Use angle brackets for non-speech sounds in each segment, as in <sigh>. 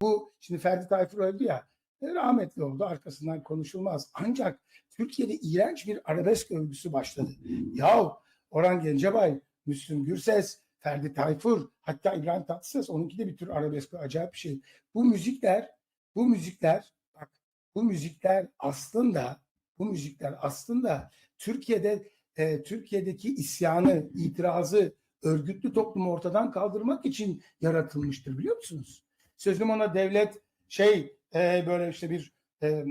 Bu şimdi Ferdi Tayfur öldü ya e, rahmetli oldu arkasından konuşulmaz. Ancak Türkiye'de iğrenç bir arabesk övgüsü başladı. Ya Orhan Gencebay, Müslüm Gürses, Ferdi Tayfur hatta İbrahim Tatlıses onunki de bir tür arabesk acayip bir şey. Bu müzikler bu müzikler bak bu müzikler aslında bu müzikler aslında Türkiye'de e, Türkiye'deki isyanı, itirazı, örgütlü toplumu ortadan kaldırmak için yaratılmıştır biliyor musunuz? Sözüm ona devlet şey e, böyle işte bir e,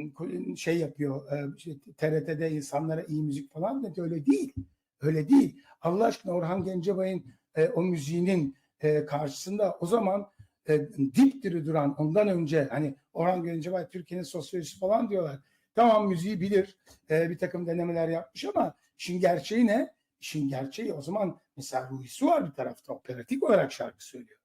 şey yapıyor e, işte TRT'de insanlara iyi müzik falan dedi öyle değil. Öyle değil. Allah aşkına Orhan Gencebay'ın e, o müziğinin e, karşısında o zaman e, dipdiri duran ondan önce hani Orhan Gencebay Türkiye'nin sosyolojisi falan diyorlar. Tamam müziği bilir. E, bir takım denemeler yapmış ama işin gerçeği ne? İşin gerçeği o zaman mesela Ruhi var bir tarafta operatik olarak şarkı söylüyor.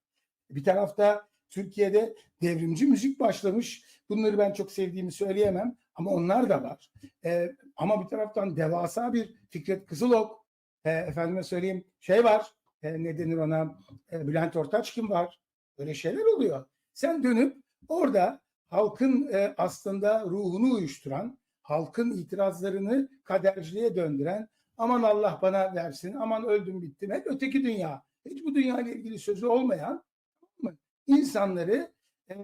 Bir tarafta Türkiye'de devrimci müzik başlamış. Bunları ben çok sevdiğimi söyleyemem ama onlar da var. E, ama bir taraftan devasa bir Fikret Kızılok, e, efendime söyleyeyim şey var, e, ne denir ona, e, Bülent Ortaç kim var? Böyle şeyler oluyor. Sen dönüp orada halkın e, aslında ruhunu uyuşturan, halkın itirazlarını kaderciliğe döndüren, aman Allah bana versin, aman öldüm bittim, hep öteki dünya. Hiç bu dünya ile ilgili sözü olmayan insanları e,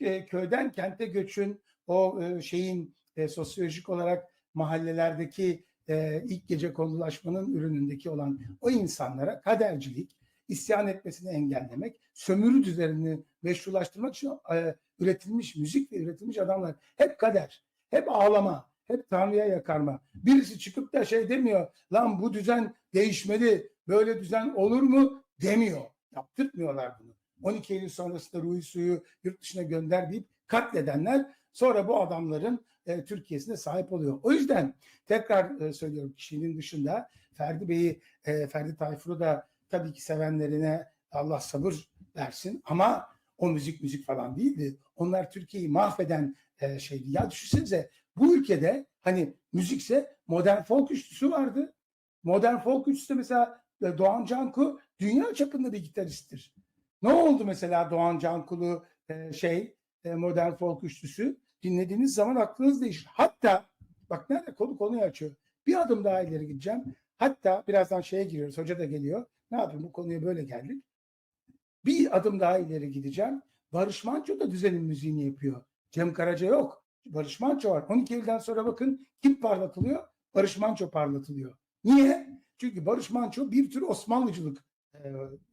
e, köyden kente göçün o e, şeyin e, sosyolojik olarak mahallelerdeki e, ilk gece konulaşmanın ürünündeki olan o insanlara kadercilik, isyan etmesini engellemek, sömürü düzenini meşrulaştırmak için e, üretilmiş müzik ve üretilmiş adamlar hep kader, hep ağlama, hep Tanrı'ya yakarma. Birisi çıkıp da şey demiyor, lan bu düzen değişmeli, böyle düzen olur mu demiyor. Yaptırtmıyorlar bunu. 12 Eylül sonrasında Ruhi Su'yu yurt dışına gönder deyip katledenler sonra bu adamların e, Türkiye'sine sahip oluyor. O yüzden tekrar e, söylüyorum kişinin dışında Ferdi Bey'i, e, Ferdi Tayfur'u da tabii ki sevenlerine Allah sabır versin ama o müzik müzik falan değildi. Onlar Türkiye'yi mahveden e, şeydi. Ya düşünsenize bu ülkede hani müzikse modern folk üçlüsü vardı. Modern folk üçlüsü mesela e, Doğan Canku dünya çapında bir gitaristtir. Ne oldu mesela Doğan Cankulu e, şey e, modern folk üçlüsü? Dinlediğiniz zaman aklınız değişir. Hatta bak nerede konu konuyu açıyor. Bir adım daha ileri gideceğim. Hatta birazdan şeye giriyoruz. Hoca da geliyor. Ne yapayım bu konuya böyle geldik. Bir adım daha ileri gideceğim. Barış Manço da düzenin müziğini yapıyor. Cem Karaca yok. Barış Manço var. 12 Eylül'den sonra bakın kim parlatılıyor? Barış Manço parlatılıyor. Niye? Çünkü Barış Manço bir tür Osmanlıcılık e,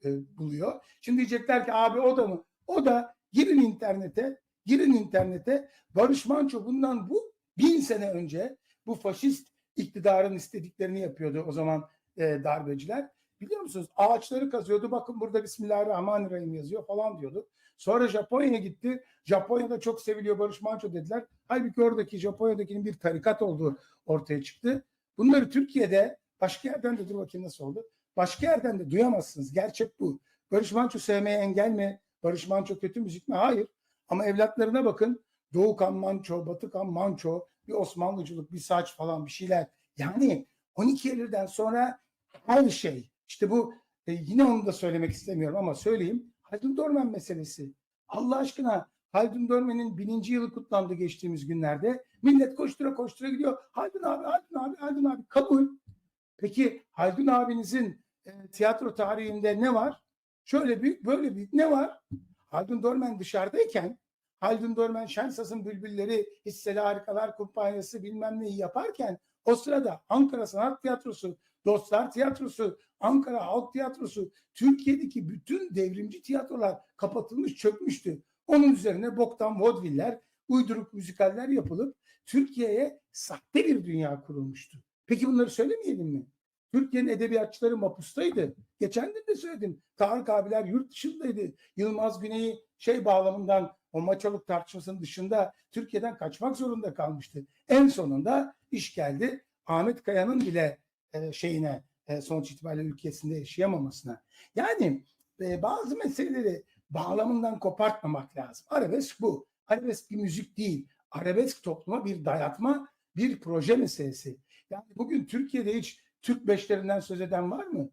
e, buluyor. Şimdi diyecekler ki abi o da mı? O da girin internete, girin internete. Barış Manço bundan bu bin sene önce bu faşist iktidarın istediklerini yapıyordu o zaman e, darbeciler. Biliyor musunuz? Ağaçları kazıyordu. Bakın burada Bismillahirrahmanirrahim yazıyor falan diyordu. Sonra Japonya'ya gitti. Japonya'da çok seviliyor Barış Manço dediler. Halbuki oradaki Japonya'dakinin bir tarikat olduğu ortaya çıktı. Bunları Türkiye'de başka yerden de dur bakayım nasıl oldu. Başka yerden de duyamazsınız. Gerçek bu. Barış Manço sevmeye engel mi? Barış Manço kötü müzik mi? Hayır. Ama evlatlarına bakın. Doğu Kan Manço, Batı Kan Manço, bir Osmanlıcılık, bir saç falan bir şeyler. Yani 12 Eylül'den sonra her şey. İşte bu e, yine onu da söylemek istemiyorum ama söyleyeyim. Haldun Dorman meselesi. Allah aşkına Haldun Dorman'ın bininci yılı kutlandı geçtiğimiz günlerde. Millet koştura koştura gidiyor. Haldun abi, Haldun abi, Haldun abi. Kabul. Peki Haldun abinizin e, tiyatro tarihinde ne var? Şöyle büyük, böyle büyük ne var? Haldun Dorman dışarıdayken Haldun Dorman Şensas'ın Bülbülleri, Hisseli Harikalar Kumpanyası bilmem neyi yaparken o sırada Ankara Sanat Tiyatrosu, Dostlar Tiyatrosu, Ankara Halk Tiyatrosu, Türkiye'deki bütün devrimci tiyatrolar kapatılmış, çökmüştü. Onun üzerine boktan vodviller, uyduruk müzikaller yapılıp Türkiye'ye sahte bir dünya kurulmuştu. Peki bunları söylemeyelim mi? Türkiye'nin edebiyatçıları mapustaydı. Geçen gün de söyledim. Tarık abiler yurt dışındaydı. Yılmaz Güney'i şey bağlamından o maçalık tartışmasının dışında Türkiye'den kaçmak zorunda kalmıştı. En sonunda iş geldi. Ahmet Kaya'nın bile e, şeyine e, sonuç itibariyle ülkesinde yaşayamamasına. Yani e, bazı meseleleri bağlamından kopartmamak lazım. Arabesk bu. Arabesk bir müzik değil. Arabesk topluma bir dayatma, bir proje meselesi. Yani bugün Türkiye'de hiç Türk beşlerinden söz eden var mı?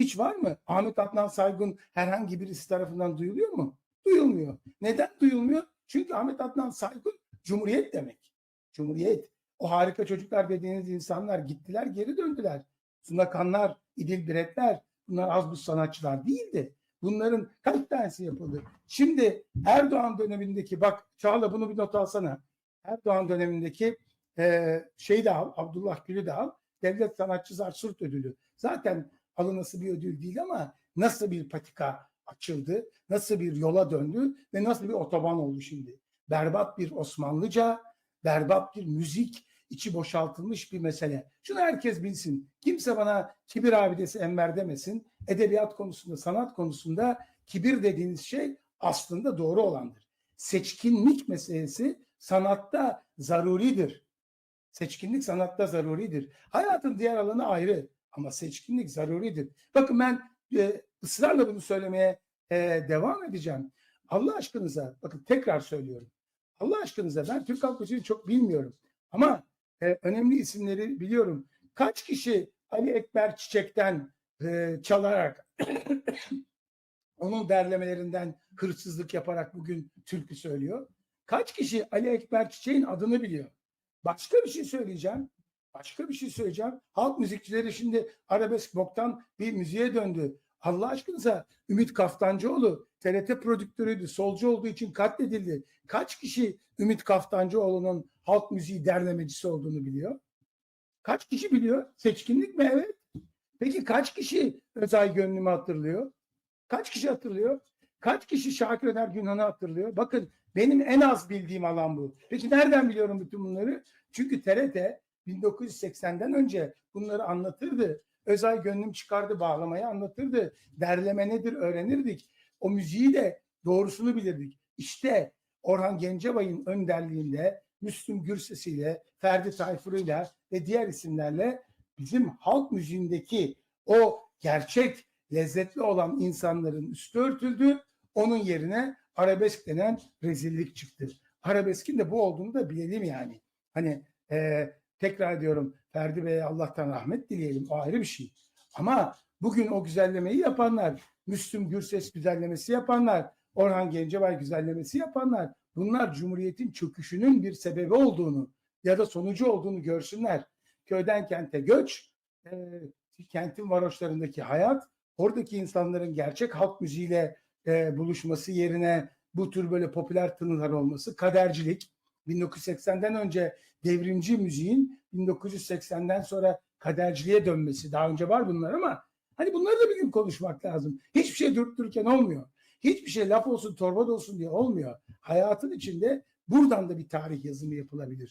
Hiç var mı? Ahmet Adnan Saygun herhangi birisi tarafından duyuluyor mu? Duyulmuyor. Neden duyulmuyor? Çünkü Ahmet Adnan Saygun Cumhuriyet demek. Cumhuriyet. O harika çocuklar dediğiniz insanlar gittiler geri döndüler. Suna Kanlar, İdil Biretler bunlar az bu sanatçılar değildi. Bunların kaç tanesi yapıldı? Şimdi Erdoğan dönemindeki bak Çağla bunu bir not alsana. Erdoğan dönemindeki e, şey de al, Abdullah Gül'ü de al. Devlet Sanatçı Zarsurt Ödülü. Zaten alınası bir ödül değil ama nasıl bir patika açıldı, nasıl bir yola döndü ve nasıl bir otoban oldu şimdi. Berbat bir Osmanlıca, berbat bir müzik, içi boşaltılmış bir mesele. Şunu herkes bilsin. Kimse bana kibir abidesi Enver demesin. Edebiyat konusunda, sanat konusunda kibir dediğiniz şey aslında doğru olandır. Seçkinlik meselesi sanatta zaruridir. Seçkinlik sanatta zaruridir. Hayatın diğer alanı ayrı ama seçkinlik zaruridir. Bakın ben e, ısrarla bunu söylemeye e, devam edeceğim. Allah aşkınıza, bakın tekrar söylüyorum. Allah aşkınıza ben Türk halk müziğini çok bilmiyorum. Ama e, önemli isimleri biliyorum. Kaç kişi Ali Ekber Çiçek'ten e, çalarak <coughs> onun derlemelerinden hırsızlık yaparak bugün türkü söylüyor? Kaç kişi Ali Ekber Çiçek'in adını biliyor? Başka bir şey söyleyeceğim. Başka bir şey söyleyeceğim. Halk müzikçileri şimdi arabesk boktan bir müziğe döndü. Allah aşkınıza Ümit Kaftancıoğlu TRT prodüktörüydü. Solcu olduğu için katledildi. Kaç kişi Ümit Kaftancıoğlu'nun halk müziği derlemecisi olduğunu biliyor? Kaç kişi biliyor? Seçkinlik mi? Evet. Peki kaç kişi Özay Gönlüm'ü hatırlıyor? Kaç kişi hatırlıyor? Kaç kişi Şakir Öner Günhan'ı hatırlıyor? Bakın benim en az bildiğim alan bu. Peki nereden biliyorum bütün bunları? Çünkü TRT 1980'den önce bunları anlatırdı. Özay Gönlüm çıkardı bağlamayı anlatırdı. Derleme nedir öğrenirdik. O müziği de doğrusunu bilirdik. İşte Orhan Gencebay'ın önderliğinde Müslüm Gürses'iyle, Ferdi Tayfur'uyla ve diğer isimlerle bizim halk müziğindeki o gerçek lezzetli olan insanların üstü örtüldü. Onun yerine arabesk denen rezillik çıktı. Arabeskin de bu olduğunu da bilelim yani. Hani e, tekrar ediyorum Ferdi Bey'e Allah'tan rahmet dileyelim. O ayrı bir şey. Ama bugün o güzellemeyi yapanlar, Müslüm Gürses güzellemesi yapanlar, Orhan Gencebay güzellemesi yapanlar bunlar Cumhuriyet'in çöküşünün bir sebebi olduğunu ya da sonucu olduğunu görsünler. Köyden kente göç, e, kentin varoşlarındaki hayat, oradaki insanların gerçek halk müziğiyle e, buluşması yerine bu tür böyle popüler tınılar olması, kadercilik, 1980'den önce devrimci müziğin 1980'den sonra kaderciliğe dönmesi. Daha önce var bunlar ama hani bunları da bir gün konuşmak lazım. Hiçbir şey durup dururken olmuyor. Hiçbir şey laf olsun torba da olsun diye olmuyor. Hayatın içinde buradan da bir tarih yazımı yapılabilir.